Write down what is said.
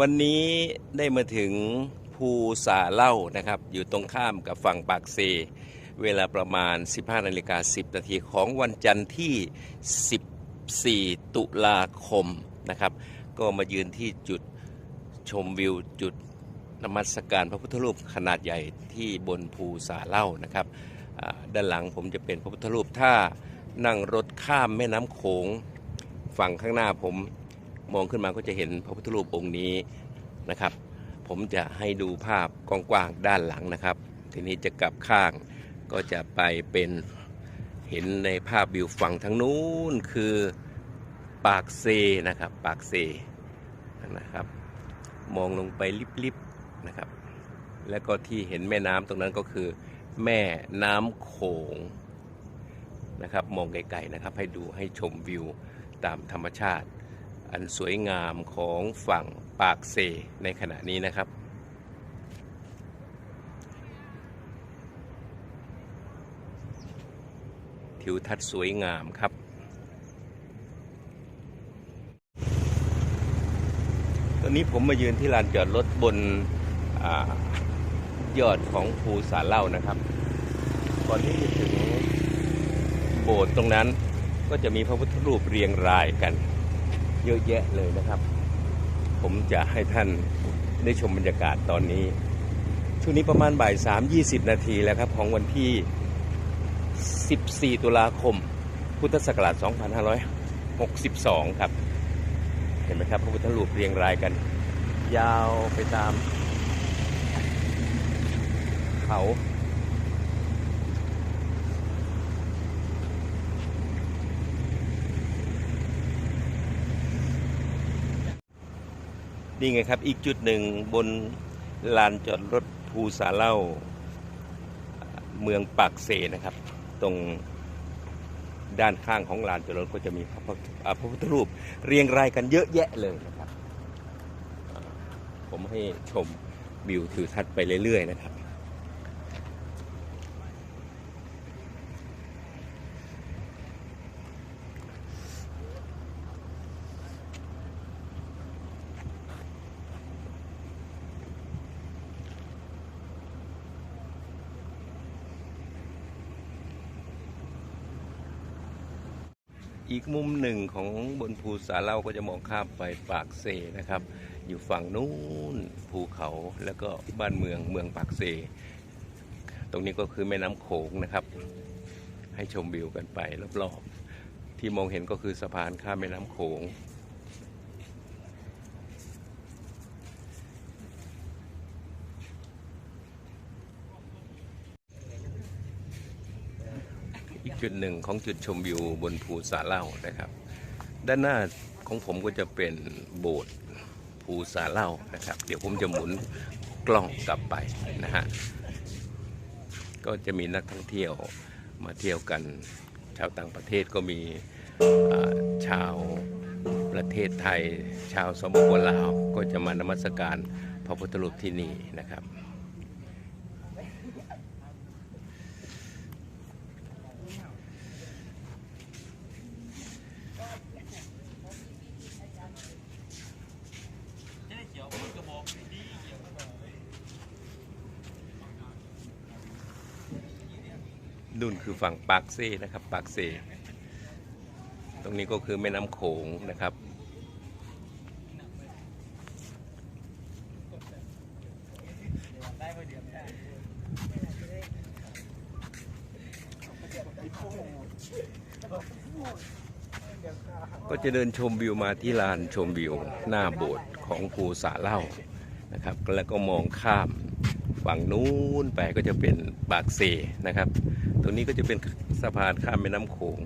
วันนี้ได้มาถึงภูสาเล่านะครับ อยู่ตรงข้ามกับฝั่งปากเซเวลาประมาณ 15นาฬิกา10นาทีของวันจันทร์ที่ 14 ตุลาคมนะครับ ก็มายืนที่จุดชมวิวจุดนมัสการพระพุทธรูปขนาดใหญ่ที่บนภูสาเล่านะครับด้านหลังผมจะเป็นพระพุทธรูปถ้านั่งรถข้ามแม่น้ำโขงฝั่งข้างหน้าผม มองขึ้นมาก็จะเห็นพระพุทธรูปองค์นี้นะครับ ผมจะให้ดูภาพกว้างๆด้านหลังนะครับ ทีนี้จะกลับข้างก็จะไปเป็นเห็นในภาพวิวฝั่งทางนู้นคือปากเซนะครับ ปากเซนะครับ มองลงไปลิบๆนะครับ แล้วก็ที่เห็นแม่น้ำตรงนั้นก็คือแม่น้ำโขงนะครับ มองไกลๆนะครับ ให้ดูให้ชมวิวตามธรรมชาติ อันสวยงามของฝั่งปากเซในขณะนี้นะครับ ทิวทัศน์สวยงามครับตอนนี้ผมมายืนที่ลานจอดรถบนอยอดของภูสาเล่านะครับ ก่อนที่จะถึงโบสถ์ตรงนั้นก็จะมีพระพุทธรูปเรียงรายกัน เยอะแยะเลยนะครับ ผมจะให้ท่านได้ชมบรรยากาศตอนนี้ ช่วงนี้ประมาณบ่าย3 20นาทีแล้วครับ ของวันที่ 14 ตุลาคม พุทธศักราช 2562 ครับ เห็นไหมครับพระพุทธรูปเรียงรายกัน ยาวไปตามเขา นี่ไงครับ อีกจุดหนึ่งบนลานจอดรถภูสาเล่า เมืองปากเซนะครับ ตรงด้านข้างของลานจอดรถก็จะมีพระพุทธอ่าพระพุทธรูป เรียงรายกันเยอะแยะเลยนะครับ ผมให้ชมวิวทิวทัศน์ไปเรื่อยๆนะครับ อีกมุมหนึ่งของบนภูสาเล่าก็จะมองข้ามไปปากเซนะครับ อยู่ฝั่งนู้นภูเขาแล้วก็บ้านเมืองเมืองปากเซ ตรงนี้ก็คือแม่น้ำโขงนะครับ ให้ชมวิวกันไปรอบๆที่มองเห็นก็คือสะพานข้ามแม่น้ำโขง อีกจุดหนึ่งของจุดชมวิวบนภูสาเล่านะครับ ด้านหน้าของผมก็จะเป็นโบสถ์ภูสาเล่านะครับ เดี๋ยวผมจะหมุนกล้องกลับไปนะฮะก็จะมีนักท่องเที่ยวมาเที่ยวกัน ชาวต่างประเทศก็มีชาวประเทศไทย ชาวสปปลาวก็จะมานมัสการพระพุทธรูปที่นี่นะครับ นุ่นคือฝั่งปากเซ่นะครับปากเซ่ตรงนี้ก็คือแม่น้ำโขงนะครับก็จะเดินชมวิวมาที่ลานชมวิว หน้าโบสถ์ของภูสาเล่านะครับ แล้วก็มองข้าม ฝั่งนู้นไปก็จะเป็นปากเซนะครับ ตรงนี้ก็จะเป็นสะพานข้ามแม่น้ำโขง